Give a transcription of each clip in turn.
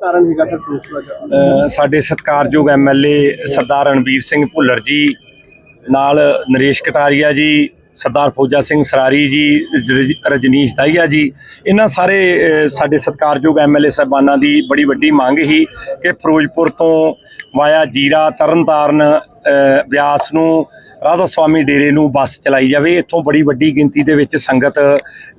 ਕਾਰਨ ਹੈਗਾ sir fruits ਦਾ? ਸਾਡੇ ਸਤਿਕਾਰਯੋਗ ਐਮਐਲਏ ਸਰਦਾਰ ਰਣਬੀਰ ਸਿੰਘ ਭੁੱਲਰ ਜੀ, ਨਾਲ ਨਰੇਸ਼ ਕਟਾਰੀਆ ਜੀ, ਸਰਦਾਰ ਫੌਜਾ ਸਿੰਘ ਸਰਾਰੀ ਜੀ ਰਜ- ਰਜਨੀਸ਼ ਦਾਹੀਆ ਜੀ, ਇਹਨਾਂ ਸਾਰੇ ਸਾਡੇ ਸਤਿਕਾਰਯੋਗ ਐਮਐਲਏ ਸਾਹਿਬਾਨਾਂ ਦੀ ਬੜੀ ਵੱਡੀ ਮੰਗ ਹੀ ਕਿ ਫਿਰੋਜ਼ਪੁਰ ਤੋਂ ਵਾਇਆ ਜੀਰਾ ਤਰਨਤਾਰਨ ਬਿਆਸ ਨੂੰ, ਰਾਧਾ ਸਵਾਮੀ ਡੇਰੇ ਨੂੰ ਬੱਸ ਚਲਾਈ ਜਾਵੇ, ਇੱਥੋਂ ਬੜੀ ਵੱਡੀ ਗਿਣਤੀ ਦੇ ਵਿੱਚ ਸੰਗਤ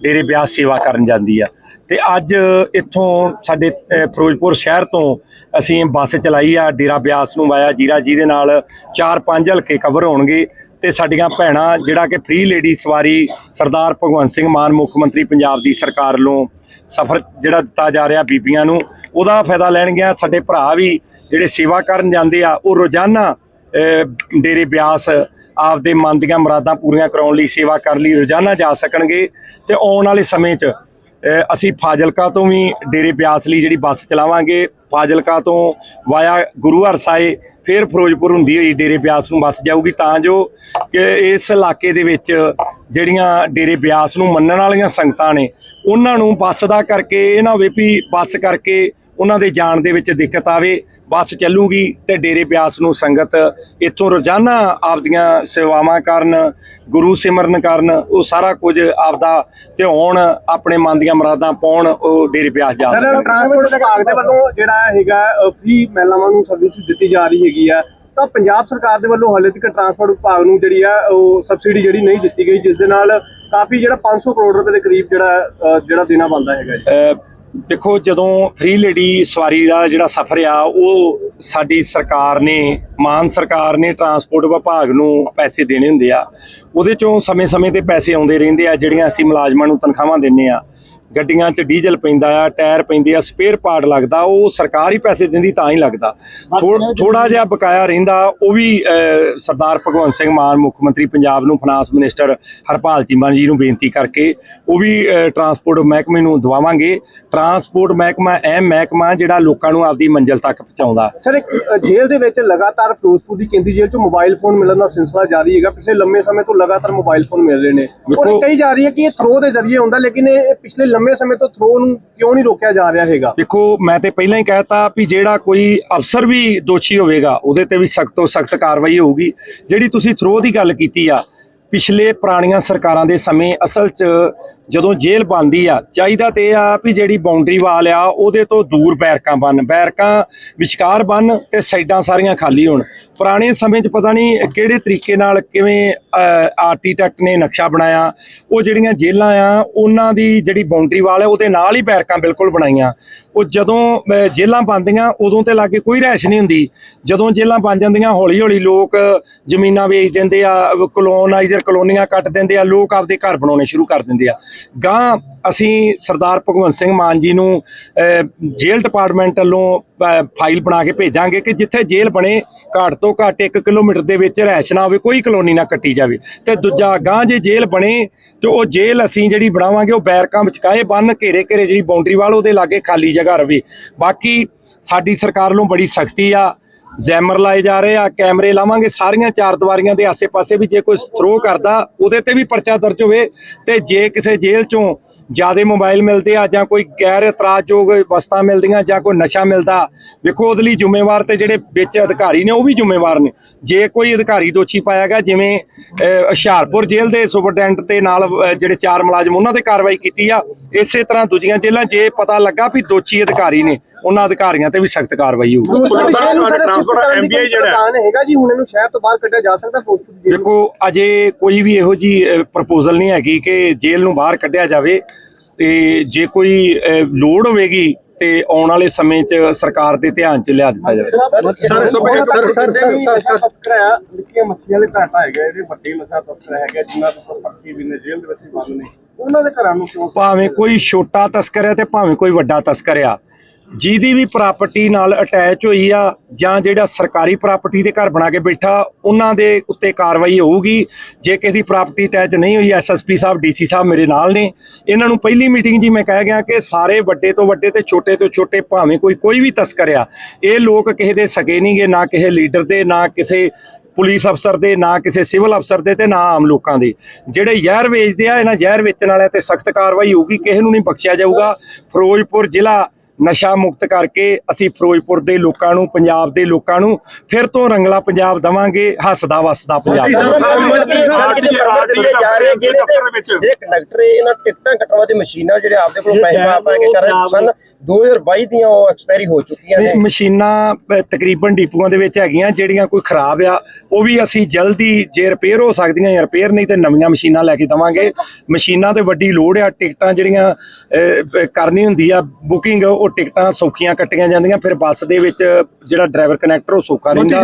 ਡੇਰੇ ਬਿਆਸ ਸੇਵਾ ਕਰਨ ਜਾਂਦੀ ਆ। ਤੇ ਅੱਜ ਇੱਥੋਂ ਸਾਡੇ ਫਿਰੋਜ਼ਪੁਰ ਸ਼ਹਿਰ ਤੋਂ ਅਸੀਂ ਬੱਸ ਚਲਾਈ ਆ, ਡੇਰਾ ਬਿਆਸ ਨੂੰ ਵਾਇਆ ਜੀਰਾ ਜੀ ਦੇ ਨਾਲ ਚਾਰ ਪੰਜ ਹਲਕੇ ਕਵਰ ਹੋਣਗੇ ਤੇ ਸਾਡੀਆਂ ਭੈਣਾਂ, ਜਿਹੜਾ ਕਿ ਫ੍ਰੀ ਲੇਡੀ ਸਵਾਰੀ ਸਰਦਾਰ ਭਗਵੰਤ ਸਿੰਘ ਮਾਨ, ਮੁੱਖ ਮੰਤਰੀ ਪੰਜਾਬ ਦੀ ਸਰਕਾਰ ਵੱਲੋਂ ਸਫ਼ਰ ਜਿਹੜਾ ਦਿੱਤਾ ਜਾ ਰਿਹਾ ਬੀਬੀਆਂ ਨੂੰ, ਉਹਦਾ ਫਾਇਦਾ ਲੈਣਗੀਆਂ, ਸਾਡੇ ਭਰਾ ਵੀ ਜਿਹੜੇ ਸੇਵਾ ਕਰਨ ਜਾਂਦੇ ਆ, ਉਹ ਰੋਜ਼ਾਨਾ ਡੇਰੇ ਬਿਆਸ ਆਪਦੇ ਮਨ ਦੀਆਂ ਮੁਰਾਦਾਂ ਪੂਰੀਆਂ ਕਰਾਉਣ ਲਈ ਸੇਵਾ ਕਰਨ ਲਈ, ਰੋਜ਼ਾਨਾ ਜਾ ਸਕਣਗੇ ਤੇ ਆਉਣ ਵਾਲੇ ਸਮੇਂ 'ਚ ਅਸੀਂ ਫਾਜ਼ਿਲਕਾ ਤੋਂ ਵੀ ਡੇਰੇ ਬਿਆਸ ਲਈ ਜਿਹੜੀ ਬੱਸ ਚਲਾਵਾਂਗੇ, ਫਾਜ਼ਿਲਕਾ ਤੋਂ ਵਾਇਆ ਗੁਰੂ ਹਰਸਾਏ ਫਿਰ ਫਿਰੋਜ਼ਪੁਰ ਹੁੰਦੀ ਹੋਈ ਡੇਰੇ ਬਿਆਸ ਨੂੰ ਬੱਸ ਜਾਊਗੀ, ਤਾਂ ਜੋ ਕਿ ਇਸ ਇਲਾਕੇ ਦੇ ਵਿੱਚ ਜਿਹੜੀਆਂ ਡੇਰੇ ਬਿਆਸ ਨੂੰ ਮੰਨਣ ਵਾਲੀਆਂ ਸੰਗਤਾਂ ਨੇ, ਉਹਨਾਂ ਨੂੰ ਬੱਸ ਦਾ ਕਰਕੇ ਇਹ ਨਾ ਹੋਵੇ ਵੀ ਬੱਸ ਕਰਕੇ ਉਹਨਾਂ ਦੇ ਜਾਣ ਦੇ ਵਿੱਚ ਦਿੱਕਤ ਆਵੇ ਬੱਸ ਚੱਲੂਗੀ ਤੇ ਡੇਰੇ ਬਿਆਸ ਨੂੰ ਸੰਗਤ ਇੱਥੋਂ ਰੋਜ਼ਾਨਾ ਆਪਦੀਆਂ ਸੇਵਾਵਾਂ ਕਰਨ ਗੁਰੂ ਸਿਮਰਨ ਕਰਨ ਉਹ ਸਾਰਾ ਕੁਝ ਆਪਦਾ ਧਿਆਉਣ ਆਪਣੇ ਮਨ ਦੀਆਂ ਮੁਰਾਦਾਂ ਪਾਉਣ ਉਹ ਡੇਰੇ ਬਿਆਸ ਜਾ ਸਰ ਸਕਣ। ਟਰਾਂਸਪੋਰਟ ਵਿਭਾਗ ਦੇ ਵੱਲੋਂ ਜਿਹੜਾ ਹੈਗਾ ਫ੍ਰੀ ਮਹਿਲਾਵਾਂ ਨੂੰ ਸਰਵਿਸ ਦਿੱਤੀ ਜਾ ਰਹੀ ਹੈਗੀ ਆ। ਤਾਂ ਪੰਜਾਬ ਸਰਕਾਰ ਦੇ ਵੱਲੋਂ ਹਾਲੇ ਤੱਕ ਟਰਾਂਸਪੋਰਟ ਵਿਭਾਗ ਨੂੰ ਜਿਹੜੀ ਆ ਉਹ ਸਬਸਿਡੀ ਜਿਹੜੀ ਨਹੀਂ ਦਿੱਤੀ ਗਈ ਜਿਸ ਦੇ ਨਾਲ ਕਾਫੀ ਜਿਹੜਾ 500 ਕਰੋੜ ਰੁਪਏ ਦੇ ਕਰੀਬ ਜਿਹੜਾ ਜਿਹੜਾ ਦੇਣਾ ਬੰਦਾ ਹੈਗਾ ਜੀ। ਦੇਖੋ, ਜਦੋਂ ਫ੍ਰੀ ਲੇਡੀ ਸਵਾਰੀ ਦਾ ਜਿਹੜਾ ਸਫ਼ਰ ਆ, ਉਹ ਸਾਡੀ ਸਰਕਾਰ ਨੇ, ਮਾਨ ਸਰਕਾਰ ਨੇ ਟਰਾਂਸਪੋਰਟ ਵਿਭਾਗ ਨੂੰ ਪੈਸੇ ਦੇਣੇ ਹੁੰਦੇ ਆ। ਉਹਦੇ ਚੋਂ ਸਮੇਂ-ਸਮੇਂ ਤੇ ਪੈਸੇ ਆਉਂਦੇ ਰਹਿੰਦੇ ਆ, ਜਿਹੜੀਆਂ ਅਸੀਂ ਮੁਲਾਜ਼ਮਾਂ ਨੂੰ ਤਨਖਾਹਾਂ ਦਿੰਨੇ ਆ। ਗੱਡੀਆਂ 'ਚ ਡੀਜ਼ਲ ਪੈਂਦਾ ਆ ਟਾਇਰ ਪੈਂਦੇ ਆ ਸਪੇਅਰ ਪਾਰਟ ਲੱਗਦਾ ਉਹ ਸਰਕਾਰ ਹੀ ਪੈਸੇ ਦਿੰਦੀ ਤਾਂ ਹੀ ਲੱਗਦਾ। ਥੋੜਾ ਜਿਹਾ ਬਕਾਇਆ ਰਹਿੰਦਾ ਉਹ ਵੀ ਸਰਦਾਰ ਭਗਵੰਤ ਸਿੰਘ ਮਾਨ ਮੁੱਖ ਮੰਤਰੀ ਪੰਜਾਬ ਨੂੰ ਫਾਈਨਾਂਸ ਮਿਨਿਸਟਰ ਹਰਪਾਲ ਚੀਮਾ ਜੀ ਨੂੰ ਬੇਨਤੀ ਕਰਕੇ ਉਹ ਵੀ ਟਰਾਂਸਪੋਰਟ ਮਹਿਕਮੇ ਨੂੰ ਦਵਾਵਾਂਗੇ। ਟਰਾਂਸਪੋਰਟ ਮਹਿਕਮਾ ਅਹਿਮ ਮਹਿਕਮਾ ਜਿਹੜਾ ਲੋਕਾਂ ਨੂੰ ਆਪਦੀ ਮੰਜ਼ਿਲ ਤੱਕ ਪਹੁੰਚਾਉਂਦਾ। ਸਰ ਇੱਕ ਜੇਲ੍ਹ ਦੇ ਵਿੱਚ ਲਗਾਤਾਰ ਫਿਰੋਜ਼ਪੁਰ ਦੀ ਕੇਂਦਰੀ ਜੇਲ੍ਹ 'ਚ ਮੋਬਾਈਲ ਫੋਨ ਮਿਲਣ ਦਾ ਸਿਲਸਿਲਾ ਜਾਰੀ ਹੈਗਾ। ਪਿਛਲੇ ਲੰਮੇ ਸਮੇਂ ਤੋਂ ਲਗਾਤਾਰ ਮੋਬਾਈਲ ਫੋਨ ਮਿਲ ਰਹੇ ਨੇ। ਔਰ ਕਹੀ ਜਾ ਰਹੀ ਹੈ ਕਿ ਇਹ ਥਰੋ ਦੇ ਜ਼ਰੀਏ ਹੁੰਦਾ ਲੇਕਿਨ ਇਹ ਪਿਛਲੇ ਸਮੇਂ ਸਮੇਂ ਤੋਂ ਥਰੋ ਨੂੰ ਕਿਉਂ ਨਹੀਂ ਰੋਕਿਆ ਜਾ ਰਿਹਾ ਹੈਗਾ? ਦੇਖੋ, ਮੈਂ ਤੇ ਪਹਿਲਾਂ ਹੀ ਕਹਿਤਾ ਵੀ ਜਿਹੜਾ ਕੋਈ ਅਫਸਰ ਵੀ ਦੋਸ਼ੀ ਹੋਵੇਗਾ, ਉਹਦੇ ਤੇ ਵੀ ਸਖਤ ਤੋਂ ਸਖਤ ਕਾਰਵਾਈ ਹੋਊਗੀ। ਜਿਹੜੀ ਤੁਸੀਂ ਥਰੋ ਦੀ ਗੱਲ ਕੀਤੀ ਆ ਪਿਛਲੇ ਪੁਰਾਣੀਆਂ ਸਰਕਾਰਾਂ ਦੇ ਸਮੇਂ ਅਸਲ 'ਚ ਜਦੋਂ ਜੇਲ੍ਹ ਬਣਦੀ ਆ, ਚਾਹੀਦਾ ਤੇ ਇਹ ਆ ਵੀ ਜਿਹੜੀ ਬਾਉਂਡਰੀ ਵਾਲ ਆ, ਉਹਦੇ ਤੋਂ ਦੂਰ ਬੈਰਕਾਂ ਬਣ, ਬੈਰਕਾਂ ਵਿਚਕਾਰ ਬਣ ਤੇ ਸਾਈਡਾਂ ਸਾਰੀਆਂ ਖਾਲੀ ਹੋਣ। ਪੁਰਾਣੇ ਸਮੇਂ 'ਚ ਪਤਾ ਨਹੀਂ ਕਿਹੜੇ ਤਰੀਕੇ ਨਾਲ ਕਿਵੇਂ ਆਰਕੀਟੈਕਟ ਨੇ ਨਕਸ਼ਾ ਬਣਾਇਆ, ਉਹ ਜਿਹੜੀਆਂ ਜੇਲ੍ਹਾਂ ਆ, ਉਹਨਾਂ ਦੀ ਜਿਹੜੀ ਬਾਉਂਡਰੀ ਵਾਲ ਆ, ਉਹਦੇ ਨਾਲ ਹੀ ਬੈਰਕਾਂ ਬਿਲਕੁਲ ਬਣਾਈਆਂ। ਉਹ ਜਦੋਂ ਜੇਲ੍ਹਾਂ ਬਣਦੀਆਂ, ਉਦੋਂ ਤੇ ਲਾਗੇ ਕੋਈ ਰਹਿਸ਼ ਨਹੀਂ ਹੁੰਦੀ। ਜਦੋਂ ਜੇਲ੍ਹਾਂ ਬਣ ਜਾਂਦੀਆਂ ਹੌਲੀ ਹੌਲੀ ਲੋਕ ਜ਼ਮੀਨਾਂ ਵੇਚ ਦਿੰਦੇ ਆ ਕਲੋਨਾਈਜ਼ਰ ਕਲੋਨੀਆਂ ਕੱਟ ਦਿੰਦੇ ਆ, ਲੋਕ ਆਪਦੇ ਘਰ ਬਣਾਉਣੇ ਸ਼ੁਰੂ ਕਰ ਦਿੰਦੇ ਆ। ਗਾਂ ਅਸੀਂ ਸਰਦਾਰ ਭਗਵੰਤ ਸਿੰਘ ਮਾਨ ਜੀ ਨੂੰ ਜੇਲ੍ਹ ਡਿਪਾਰਟਮੈਂਟ ਵੱਲੋਂ ਫਾਈਲ ਬਣਾ ਕੇ ਭੇਜਾਂਗੇ ਕਿ ਜਿੱਥੇ ਜੇਲ੍ਹ ਬਣੇ, ਘੱਟ ਤੋਂ ਘੱਟ 1 ਕਿਲੋਮੀਟਰ ਦੇ ਵਿੱਚ ਰਹਿਸ਼ ਨਾ ਹੋਵੇ, ਕੋਈ ਕਲੋਨੀ ਨਾ ਕੱਟੀ ਜਾਵੇ। ਤੇ ਦੂਜਾ ਗਾਂ ਜੇ ਜੇਲ੍ਹ ਬਣੇ, ਤੇ ਉਹ ਜੇਲ੍ਹ ਅਸੀਂ ਜਿਹੜੀ ਬਣਾਵਾਂਗੇ, ਉਹ ਬੈਰਕਾਂ ਵਿਚਕਾਏ ਬੰਨ, ਘੇਰੇ ਘੇਰੇ ਜਿਹੜੀ ਬਾਉਂਡਰੀ ਵਾਲ ਉਹਦੇ ਲਾਗੇ ਖਾਲੀ ਜਗ੍ਹਾ ਰਵੇ। ਬਾਕੀ ਸਾਡੀ ਸਰਕਾਰ ਵੱਲੋਂ ਬੜੀ ਸਖਤੀ ਆ ਜ਼ੈਮਰ ਲਾਏ ਜਾ ਰਹੇ ਆ, ਕੈਮਰੇ ਲਾਵਾਂਗੇ, ਸਾਰੀਆਂ ਚਾਰ ਦੀਵਾਰੀਆਂ ਦੇ ਆਸੇ-ਪਾਸੇ ਵੀ ਜੇ ਕੋਈ ਥਰੋ ਕਰਦਾ, ਉਹਦੇ ਤੇ ਵੀ ਪਰਚਾ ਦਰਜ ਹੋਵੇ ਤੇ ਜੇ ਕਿਸੇ ਜੇਲ੍ਹ ਚੋਂ ਜਿਆਦੇ ਮੋਬਾਈਲ ਮਿਲਦੇ ਆ ਜਾਂ ਕੋਈ ਗੈਰ ਇਤਰਾਜ਼ਯੋਗ ਵਸਤਾਂ ਮਿਲਦੀਆਂ ਜਾਂ ਕੋਈ ਨਸ਼ਾ ਮਿਲਦਾ, ਵੇਖੋ ਉਹਦੇ ਲਈ ਜ਼ਿੰਮੇਵਾਰ ਤੇ ਜਿਹੜੇ ਵਿੱਚ ਅਧਿਕਾਰੀ ਨੇ ਉਹ ਵੀ ਜ਼ਿੰਮੇਵਾਰ ਨੇ। ਜੇ ਕੋਈ ਅਧਿਕਾਰੀ ਦੋਸ਼ੀ ਪਾਇਆ ਗਿਆ, ਜਿਵੇਂ ਹੁਸ਼ਿਆਰਪੁਰ ਜੇਲ੍ਹ ਦੇ ਸੁਪਰਡੈਂਟ ਤੇ ਨਾਲ ਜਿਹੜੇ ਚਾਰ ਮੁਲਾਜ਼ਮ ਉਹਨਾਂ ਤੇ ਕਾਰਵਾਈ ਕੀਤੀ ਆ, ਇਸੇ ਤਰ੍ਹਾਂ ਦੂਜੀਆਂ ਜੇਲ੍ਹਾਂ, ਜੇ ਪਤਾ ਲੱਗਾ ਵੀ ਦੋਸ਼ੀ ਅਧਿਕਾਰੀ ਨੇ ਉਹਨਾਂ ਅਧਿਕਾਰੀਆਂ ਤੇ ਵੀ ਸਖਤ ਕਾਰਵਾਈ ਹੋਊਗੀ ਐਮਬੀਆਈ ਜਿਹੜਾ ਹੈਗਾ ਜੀ ਹੁਣ ਇਹਨੂੰ ਸ਼ਹਿਰ ਤੋਂ ਬਾਹਰ ਕੱਢਿਆ ਜਾ ਸਕਦਾ ਫਿਰੋਜ਼ਪੁਰ ਦੀ ਜੇਲ੍ਹ ਦੇਖੋ ਅਜੇ ਕੋਈ ਵੀ ਇਹੋ ਜੀ ਪ੍ਰਪੋਜ਼ਲ ਨਹੀਂ ਹੈਗੀ ਕਿ ਜੇਲ੍ਹ ਨੂੰ ਬਾਹਰ ਕੱਢਿਆ ਜਾਵੇ ਤੇ ਜੇ ਕੋਈ ਲੋੜ ਹੋਵੇਗੀ ਤੇ ਆਉਣ ਵਾਲੇ ਸਮੇਂ 'ਚ ਸਰਕਾਰ ਦੇ ਧਿਆਨ 'ਚ ਲਿਆ ਦਿੱਤਾ ਜਾਵੇ sir sir sir sir sir ਨਿੱਕੀਆਂ ਮੱਛੀਆਂ ਦੇ ਘਾਟਾ ਹੈਗਾ ਇਹਦੇ ਵੱਡੇ ਨਸ਼ਾ ਤਸਕਰ ਹੈਗਾ ਜਿਨ੍ਹਾਂ ਤੋਂ ਪੱਕੀ ਵੀ ਨੇ ਜੇਲ੍ਹ ਦੇ ਵਿੱਚ ਬੰਦ ਨੇ ਉਹਨਾਂ ਦੇ ਘਰਾਂ ਨੂੰ ਭਾਵੇਂ ਕੋਈ ਛੋਟਾ ਤਸਕਰ ਹੈ ਤੇ ਭਾਵੇਂ ਕੋਈ ਵੱਡਾ ਤਸਕਰ ਆ ਜਿਹਦੀ ਵੀ ਪ੍ਰਾਪਰਟੀ ਨਾਲ ਅਟੈਚ ਹੋਈ ਆ ਜਾਂ ਜਿਹੜਾ ਸਰਕਾਰੀ ਪ੍ਰਾਪਰਟੀ ਦੇ ਘਰ ਬਣਾ ਕੇ ਬੈਠਾ, ਉਹਨਾਂ ਦੇ ਉੱਤੇ ਕਾਰਵਾਈ ਹੋਊਗੀ। ਜੇ ਕਿਸੇ ਦੀ ਪ੍ਰਾਪਰਟੀ ਅਟੈਚ ਨਹੀਂ ਹੋਈ ਐਸਐਸਪੀ ਸਾਹਿਬ ਡੀਸੀ ਸਾਹਿਬ ਮੇਰੇ ਨਾਲ ਨੇ। ਇਹਨਾਂ ਨੂੰ ਪਹਿਲੀ ਮੀਟਿੰਗ ਜੀ ਮੈਂ ਕਹਿ ਗਿਆ ਕਿ ਸਾਰੇ ਵੱਡੇ ਤੋਂ ਵੱਡੇ ਤੇ ਛੋਟੇ ਤੋਂ ਛੋਟੇ ਭਾਵੇਂ ਕੋਈ ਕੋਈ ਵੀ ਤਸਕਰ ਆ, ਇਹ ਲੋਕ ਕਿਸੇ ਦੇ ਸਕੇ ਨਹੀਂਗੇ ਨਾ ਕਿਸੇ ਲੀਡਰ ਦੇ, ਨਾ ਕਿਸੇ ਪੁਲਿਸ ਅਫਸਰ ਦੇ, ਨਾ ਕਿਸੇ ਸਿਵਲ ਅਫਸਰ ਦੇ ਤੇ ਨਾ ਆਮ ਲੋਕਾਂ ਦੇ। ਜਿਹੜੇ ਜ਼ਹਿਰ ਵੇਚਦੇ ਆ, ਇਹਨਾਂ ਜ਼ਹਿਰ ਵੇਚਣ ਵਾਲਿਆਂ ਤੇ ਸਖਤ ਕਾਰਵਾਈ ਹੋਊਗੀ, ਕਿਸੇ ਨੂੰ ਨਹੀਂ ਬਖਸ਼ਿਆ ਜਾਊਗਾ। ਫਿਰੋਜ਼ਪੁਰ ਜ਼ਿਲ੍ਹਾ ਨਸ਼ਾ ਮੁਕਤ ਕਰਕੇ ਅਸੀਂ ਫਿਰੋਜ਼ਪੁਰ ਦੇ ਲੋਕਾਂ ਨੂੰ ਪੰਜਾਬ ਦੇ ਲੋਕਾਂ ਨੂੰ ਫਿਰ ਤੋਂ ਰੰਗਲਾ ਪੰਜਾਬ ਦਵਾਂਗੇ ਹੱਸਦਾ ਵਸਦਾ ਪੰਜਾਬ ਜਿਹੜੇ ਕੰਡਕਟਰ ਇਹਨਾਂ ਟਿਕਟਾਂ ਕਟਵਾ ਦੀ ਮਸ਼ੀਨਾਂ ਜਿਹੜੇ ਆਪਦੇ ਕੋਲ ਪੈਸੇ ਪਾ ਪਾ ਕੇ ਕਰ ਰਹੇ ਸਨ 2022 ਦੀਆਂ ਉਹ ਐਕਸਪਾਇਰੀ ਹੋ ਚੁੱਕੀਆਂ ਨੇ। ਮਸ਼ੀਨਾਂ ਤਕਰੀਬਨ ਡਿਪੂਆਂ ਦੇ ਵਿੱਚ ਹੈਗੀਆਂ ਜਿਹੜੀਆਂ ਕੋਈ ਖਰਾਬ ਆ ਉਹ ਵੀ ਅਸੀਂ ਜਲਦੀ ਜੇ ਰਿਪੇਅਰ ਹੋ ਸਕਦੀਆਂ ਜਾਂ ਰਿਪੇਅਰ ਨਹੀਂ ਤੇ ਨਵੀਆਂ ਮਸ਼ੀਨਾਂ ਲੈ ਕੇ ਦਵਾਂਗੇ। ਮਸ਼ੀਨਾਂ ਤੇ ਵੱਡੀ ਲੋੜ ਆ ਟਿਕਟਾਂ ਜਿਹੜੀਆਂ ਕਰਨੀ ਹੁੰਦੀ ਆ ਬੁਕਿੰਗ ਉਹ ਟਿਕਟਾਂ ਸੌਖੀਆਂ ਕੱਟੀਆਂ ਜਾਂਦੀਆਂ ਫਿਰ ਬੱਸ ਦੇ ਵਿੱਚ ਜਿਹੜਾ ਡਰਾਈਵਰ ਕਨੈਕਟਰ ਉਹ ਸੌਖਾ ਰਹਿੰਦਾ।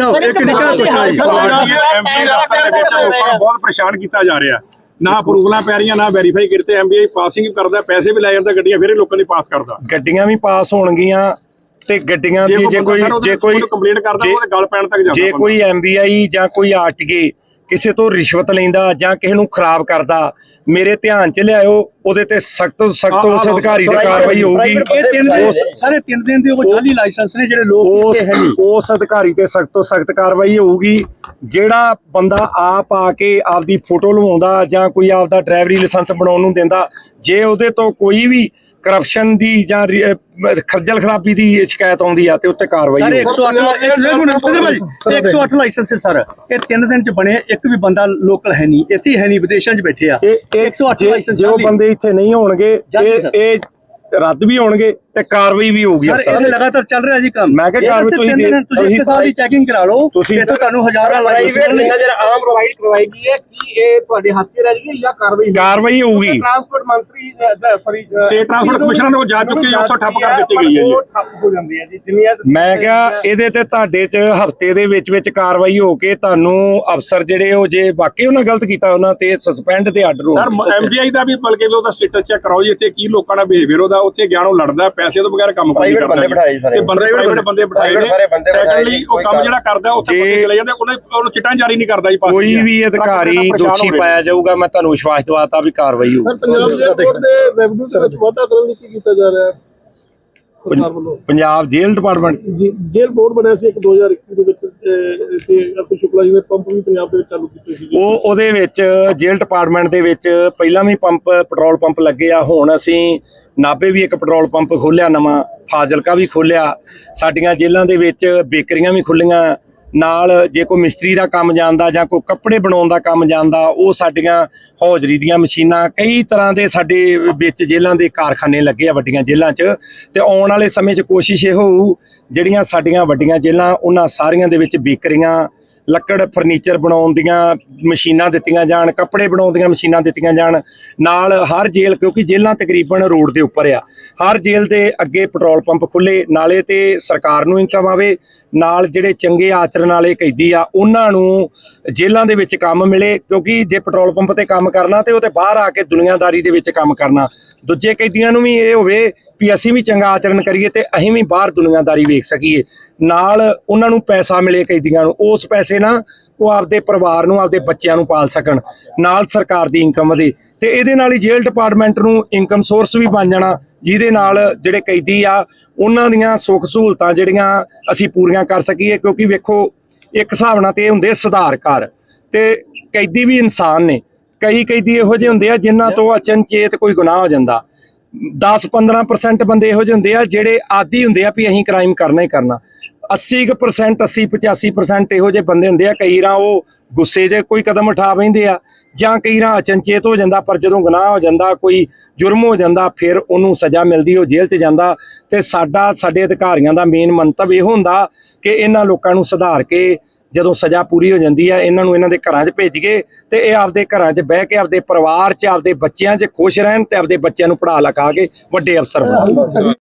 ਬਹੁਤ ਪਰੇਸ਼ਾਨ ਕੀਤਾ ਜਾ ਰਿਹਾ। ਨਾ ਅਪਰੂਵਲਾਂ ਪੈ ਰਹੀਆਂ ਨਾ ਵੈਰੀਫਾਈ ਕਰਤੇ ਐਮਬੀਆਈ ਪਾਸਿੰਗ ਕਰਦਾ ਪੈਸੇ ਵੀ ਲੈ ਜਾਂਦਾ ਗੱਡੀਆਂ ਫਿਰ ਲੋਕਾਂ ਦੀ ਪਾਸ ਕਰਦਾ। ਗੱਡੀਆਂ ਵੀ ਪਾਸ ਹੋਣਗੀਆਂ ਤੇ ਗੱਡੀਆਂ ਦੀ ਜੇ ਕੋਈ ਜੇ ਕੋਈ ਕੰਪਲੇਂਟ ਕਰਦਾ ਉਹਦੇ ਗੱਲ ਪੈਣ ਤੱਕ ਜਾਂਦਾ ਜੇ। ਕੋਈ ਐਮਬੀਆਈ ਜਾਂ ਕੋਈ ਆਰਟੀਏ ਕਿਸੇ ਤੋਂ ਰਿਸ਼ਵਤ ਲੈਂਦਾ ਜਾਂ ਕਿਸੇ ਨੂੰ ਖਰਾਬ ਕਰਦਾ ਮੇਰੇ ਧਿਆਨ 'ਚ ਲਿਆਇਓ ਉਹਦੇ ਤੇ ਸਖਤ ਸਖਤ ਉਸ ਅਧਿਕਾਰੀ ਤੇ ਕਾਰਵਾਈ ਹੋਊਗੀ। private ਇਹ ਤਿੰਨ ਉਸ- ਦਿਨ ਸਾਰੇ ਤਿੰਨ ਦਿਨ ਦੇ ਉਹ ਜਾਲੀ ਲਾਇਸੈਂਸ ਨੇ ਜਿਹੜੇ ਲੋਕ ਕੀਤੇ ਹੈ ਨਹੀਂ ਉਸ ਅਧਿਕਾਰੀ ਤੇ ਸਖਤ ਤੋਂ ਸਖਤ ਕਾਰਵਾਈ ਹੋਊਗੀ। ਜਿਹੜਾ ਬੰਦਾ ਆਪ ਆ ਕੇ ਆਪਦੀ ਫੋਟੋ ਲਵਾਉਂਦਾ ਜਾਂ ਕੋਈ ਆਪਦਾ ਡਰਾਈਵਰੀ ਲਾਇਸੈਂਸ ਬਣਾਉਣ ਨੂੰ ਦਿੰਦਾ ਜੇ ਉਹਦੇ ਤੋਂ ਕੋਈ ਵੀ ਕਰਪਸ਼ਨ ਦੀ ਜਾਂ ਰੀ- ਅਹ ਖੱਜਲ ਖਰਾਬੀ ਦੀ ਸ਼ਿਕਾਇਤ ਆਉਂਦੀ ਆ ਤੇ ਉੱਤੇ ਕਾਰਵਾਈ ਸਾਰੇ 108 ਲਾਇਸੈਂਸ 108 ਲਾਇਸੈਂਸ ਹੈ ਸਰ ਇਹ ਤਿੰਨ ਦਿਨ ਚ ਬਣੇ ਇੱਕ ਵੀ ਬੰਦਾ ਲੋਕਲ ਹੈ ਨਹੀਂ ਇੱਥੇ ਹੀ ਹੈ ਨਹੀਂ ਵਿਦੇਸ਼ਾਂ 'ਚ ਬੈਠੇ ਆ ਇਹ ਇਹ 108 ਜੇ- ਲਾਇਸੈਂਸ ਜੇ ਉਹ। ਬੰਦੇ ਇੱਥੇ ਨਹੀਂ ਹੋਣਗੇ ਸਰ। ਇਹ ਰੱਦ ਵੀ ਹੋਣਗੇ ਤੇ ਕਾਰਵਾਈ ਵੀ ਹੋਊਗੀ ਸਰ ਇਹ। ਲਗਾਤਾਰ ਚੱਲ ਰਿਹਾ ਜੀ ਕੰਮ ਮੈਂ ਕਿਹਾ ਕਾਰਵਾਈ ਤੁਸੀਂ ਤਿੰਨ ਦਿਨ ਦੇ- ਤੁਸੀਂ ਇੱਕ ਸਾਲ ਦੀ ਚੈਕਿੰਗ ਕਰਾ ਲਓ ਤੁਸੀਂ- ਇੱਥੇ ਤੁਹਾਨੂੰ ਹਜ਼ਾਰਾਂ। ਜਿੰਨਾ ਜਿਹੜਾ ਆਮ ਪ੍ਰੋਵਾਈਡ ਕਰਵਾਈ ਗਈ ਹੈ ਕਿ ਇਹ ਤੁਹਾਡੇ ਹੱਥ 'ਚ ਰਹਿ ਗਈ ਹੈ ਜਾਂ ਕਾਰਵਾਈ ਕਾਰਵਾਈ ਹੋਊਗੀ ਟਰਾਂਸਪੋਰਟ ਮੰਤਰੀ ਸੌਰੀ State Transport Commissioner ਨੂੰ ਉਹ ਜਾ ਚੁੱਕੀ ਹੈ, ਉੱਥੋਂ ਠੱਪ ਕਰ ਦਿੱਤੀ ਗਈ ਹੈ ਜੀ। ਉਹ ਠੱਪ ਹੋ ਜਾਂਦੀ ਹੈ ਜੀ ਜਿੰਨੀਆਂ ਮੈਂ ਕਿਹਾ ਇਹਦੇ ਤੇ ਤੁਹਾਡੇ ਚ ਹਫ਼ਤੇ ਦੇ ਵਿੱਚ ਵਿੱਚ ਕਾਰਵਾਈ ਹੋ ਕੇ ਤੁਹਾਨੂੰ ਅਫਸਰ ਜਿਹੜੇ ਉਹ ਜੇ ਵਾਕਈ ਉਹਨਾਂ ਗਲਤ ਕੀਤਾ ਉਹਨਾਂ ਤੇ ਸਸਪੈਂਡ ਤੇ ਆਰਡਰ ਸਰ ਹੋਣ ਐਮਬੀਆਈ ਦਾ ਵੀ ਬਲਕਿ ਉਹਦਾ ਸਟੇਟਸ ਚੈੱਕ ਕਰਾਓ ਜੀ ਇੱਥੇ ਕੀ ਲੋਕਾਂ ਦਾ ਬਿਹੇਵੀਅਰ ਉਹਦਾ ਉੱਥੇ ਗਿਆਨੋਂ ਲੜਦਾ ਪੈਸੇ ਤੋਂ ਬਗੈਰ ਕੰਮ ਕੋਈ ਨਹੀਂ ਬੰਦੇ ਬਿਠਾਏ ਸਾਰੇ। ਪ੍ਰਾਈਵੇਟ ਬੰਦੇ ਬਿਠਾਏ ਸਾਰੇ ਬੰਦੇ ਬਿਠਾਏ ਸੈਕੰਡਲੀ ਜੀ, ਉਹ ਕੰਮ ਜਿਹੜਾ ਕਰਦਾ ਉੱਥੇ ਬੰਦੇ ਚਲੇ ਜਾਂਦੇ ਉਹਨੇ ਉਹਨੂੰ ਚਿੱਟਾਂ ਜਾਰੀ ਨਹੀਂ ਕਰਦਾ ਜੀ ਪਾਸ ਕੋਈ ਵੀ ਅਧਿਕਾਰੀ ਦੋਸ਼ੀ ਪਾਇਆ ਜਾਊਗਾ ਮੈਂ ਤੁਹਾਨੂੰ ਵਿਸ਼ਵਾਸ ਦਿਵਾਤਾ ਵੀ ਕਾਰਵਾਈ ਹੋਊਗੀ ਪੰਜਾਬ ਦੇ ਰੈਵਨਿਊ ਵਿੱਚ ਵਾਧਾ ਕਰਨ ਲਈ ਕੀ ਕੀਤਾ ਜਾ ਰਿਹਾ? ਹੈ ਸਰਕਾਰ ਵੱਲੋਂ। Punjab jail department. ਜੀ- ਜੇਲ੍ਹ ਬੋਰਡ ਬਣਿਆ ਸੀ ਇੱਕ 2021 ਦੇ ਵਿੱਚ ਅਹ, ਤੇ ਅਰਪੀ ਸ਼ੁਕਲਾ ਜੀ ਨੇ ਪੰਪ ਵੀ ਪੰਜਾਬ ਦੇ ਵਿੱਚ ਚਾਲੂ ਕੀਤੇ ਸੀ ਉਹ ਉਹਦੇ ਵਿੱਚ ਜੇਲ੍ਹ ਡਿਪਾਰਟਮੈਂਟ ਦੇ ਵਿੱਚ ਪਹਿਲਾਂ ਵੀ ਪੰਪ ਪੈਟਰੋਲ ਪੰਪ ਲੱਗੇ ਆ ਹੁਣ ਅਸੀਂ ਨਾਭੇ ਵੀ ਇੱਕ ਪੈਟਰੋਲ ਪੰਪ ਖੋਲਿਆ ਨਵਾਂ ਫਾਜ਼ਿਲਕਾ ਵੀ ਖੋਲਿਆ ਸਾਡੀਆਂ ਜੇਲ੍ਹਾਂ ਦੇ ਵਿੱਚ ਬੇਕਰੀਆਂ ਵੀ ਖੁੱਲੀਆਂ ਨਾਲ ਜੇ ਕੋਈ ਮਿਸਤਰੀ ਦਾ ਕੰਮ ਜਾਣਦਾ ਜਾਂ ਕੋਈ ਕੱਪੜੇ ਬਣਾਉਣ ਦਾ ਕੰਮ ਜਾਣਦਾ ਉਹ ਸਾਡੀਆਂ ਹੌਜਰੀ ਦੀਆਂ ਮਸ਼ੀਨਾਂ ਕਈ ਤਰ੍ਹਾਂ ਦੇ ਸਾਡੇ ਵਿੱਚ ਜੇਲ੍ਹਾਂ ਦੇ ਕਾਰਖਾਨੇ ਲੱਗੇ ਆ ਵੱਡੀਆਂ ਜੇਲ੍ਹਾਂ 'ਚ, ਤੇ ਆਉਣ ਵਾਲੇ ਸਮੇਂ 'ਚ ਕੋਸ਼ਿਸ਼ ਇਹ ਹੋਊ, ਜਿਹੜੀਆਂ ਸਾਡੀਆਂ ਵੱਡੀਆਂ ਜੇਲ੍ਹਾਂ, ਉਹਨਾਂ ਸਾਰੀਆਂ ਦੇ ਵਿੱਚ ਬੇਕਰੀਆਂ ਲੱਕੜ ਫਰਨੀਚਰ ਬਣਾਉਣ ਦੀਆਂ ਮਸ਼ੀਨਾਂ ਦਿੱਤੀਆਂ ਜਾਣ, ਕੱਪੜੇ ਬਣਾਉਣ ਦੀਆਂ ਮਸ਼ੀਨਾਂ ਦਿੱਤੀਆਂ ਜਾਣ, ਨਾਲ ਹਰ ਜੇਲ੍ਹ, ਕਿਉਂਕਿ ਜੇਲ੍ਹਾਂ ਤਕਰੀਬਨ ਰੋਡ ਦੇ ਉੱਪਰ ਆ, ਹਰ ਜੇਲ੍ਹ ਦੇ ਅੱਗੇ ਪੈਟਰੋਲ ਪੰਪ ਖੁੱਲੇ ਨਾਲੇ ਤੇ ਸਰਕਾਰ ਨੂੰ ਇਨਕਮ ਆਵੇ, ਨਾਲ ਜਿਹੜੇ ਚੰਗੇ ਆਚਰਣ ਵਾਲੇ ਕੈਦੀ ਆ, ਉਹਨਾਂ ਨੂੰ ਜੇਲ੍ਹਾਂ ਦੇ ਵਿੱਚ ਕੰਮ ਮਿਲੇ, ਕਿਉਂਕਿ ਜੇ ਪੈਟਰੋਲ ਪੰਪ ਤੇ ਕੰਮ ਕਰਨਾ ਤੇ ਉਹ ਤੇ ਬਾਹਰ ਆ ਕੇ ਦੁਨੀਆਦਾਰੀ ਦੇ ਵਿੱਚ ਕੰਮ ਕਰਨਾ, ਦੂਜੇ ਕੈਦੀਆਂ ਨੂੰ ਵੀ ਇਹ ਹੋਵੇ ਵੀ ਅਸੀਂ ਵੀ ਚੰਗਾ ਆਚਰਣ ਕਰੀਏ ਤੇ ਅਸੀਂ ਵੀ ਬਾਹਰ ਦੁਨੀਆਦਾਰੀ ਵੇਖ ਸਕੀਏ। ਨਾਲ ਉਹਨਾਂ ਨੂੰ ਪੈਸਾ ਮਿਲੇ ਕੈਦੀਆਂ ਨੂੰ, ਉਸ ਪੈਸੇ ਨਾਲ ਉਹ ਆਪਦੇ ਪਰਿਵਾਰ ਨੂੰ, ਆਪਦੇ ਬੱਚਿਆਂ ਨੂੰ ਪਾਲ ਸਕਣ, ਨਾਲ ਸਰਕਾਰ ਦੀ ਇਨਕਮ ਵਧੇ ਤੇ ਇਹਦੇ ਨਾਲ ਹੀ ਜੇਲ੍ਹ ਡਿਪਾਰਟਮੈਂਟ ਨੂੰ ਇਨਕਮ ਸੋਰਸ ਵੀ ਬਣ ਜਾਣਾ, ਜਿਹਦੇ ਨਾਲ ਜਿਹੜੇ ਕੈਦੀ ਆ, ਉਹਨਾਂ ਦੀਆਂ ਸੁੱਖ ਸਹੂਲਤਾਂ ਜਿਹੜੀਆਂ ਅਸੀਂ ਪੂਰੀਆਂ ਕਰ ਸਕੀਏ, ਕਿਉਂਕਿ ਵੇਖੋ, ਇੱਕ ਹਿਸਾਬ ਨਾਲ ਤੇ ਇਹ ਹੁੰਦੇ ਸੁਧਾਰ ਕਰ ਤੇ ਕੈਦੀ ਵੀ ਇਨਸਾਨ ਨੇ। ਕਈ ਕੈਦੀ ਇਹੋ ਜਿਹੇ ਹੁੰਦੇ ਆ ਜਿਨ੍ਹਾਂ ਤੋਂ ਅਚਨਚੇਤ ਕੋਈ ਗੁਨਾਹ ਹੋ ਜਾਂਦਾ। 10-15% ਬੰਦੇ ਇਹੋ ਜਿਹੇ ਹੁੰਦੇ ਆ ਜਿਹੜੇ ਆਦੀ ਹੁੰਦੇ ਆ ਵੀ ਅਸੀਂ ਕ੍ਰਾਈਮ ਕਰਨਾ ਹੀ ਕਰਨਾ। 80% 80 85% ਇਹੋ ਜਿਹੇ ਬੰਦੇ ਹੁੰਦੇ ਆ, ਕਈ ਰਾਂ ਉਹ ਗੁੱਸੇ 'ਚ ਕੋਈ ਕਦਮ ਉਠਾ ਬੈਂਦੇ ਆ ਜਾਂ ਕਈ ਰਾਂ ਅਚਨਚੇਤ ਹੋ ਜਾਂਦਾ ਪਰ ਜਦੋਂ ਗੁਨਾਹ ਹੋ ਜਾਂਦਾ, ਕੋਈ ਜੁਰਮ ਹੋ ਜਾਂਦਾ, ਫਿਰ ਉਹਨੂੰ ਸਜ਼ਾ ਮਿਲਦੀ, ਉਹ ਜੇਲ੍ਹ 'ਚ ਜਾਂਦਾ ਤੇ ਸਾਡਾ, ਸਾਡੇ ਅਧਿਕਾਰੀਆਂ ਦਾ ਮੇਨ ਮੰਤਵ ਇਹ ਹੁੰਦਾ ਕਿ ਇਹਨਾਂ ਲੋਕਾਂ ਨੂੰ ਸੁਧਾਰ ਕੇ ਜਦੋਂ ਸਜ਼ਾ ਪੂਰੀ ਹੋ ਜਾਂਦੀ ਹੈ, ਇਹਨਾਂ ਨੂੰ ਇਹਨਾਂ ਦੇ ਘਰਾਂ 'ਚ ਭੇਜ ਕੇ ਤੇ ਇਹ ਆਪਦੇ ਘਰਾਂ 'ਚ ਬਹਿ ਕੇ ਆਪਦੇ ਪਰਿਵਾਰ 'ਚ, ਆਪਦੇ ਬੱਚਿਆਂ 'ਚ ਖੁਸ਼ ਰਹਿਣ ਤੇ ਆਪਦੇ ਬੱਚਿਆਂ ਨੂੰ ਪੜ੍ਹਾ ਲਿਖਾ ਕੇ ਵੱਡੇ ਅਫਸਰ ਬਣਨ।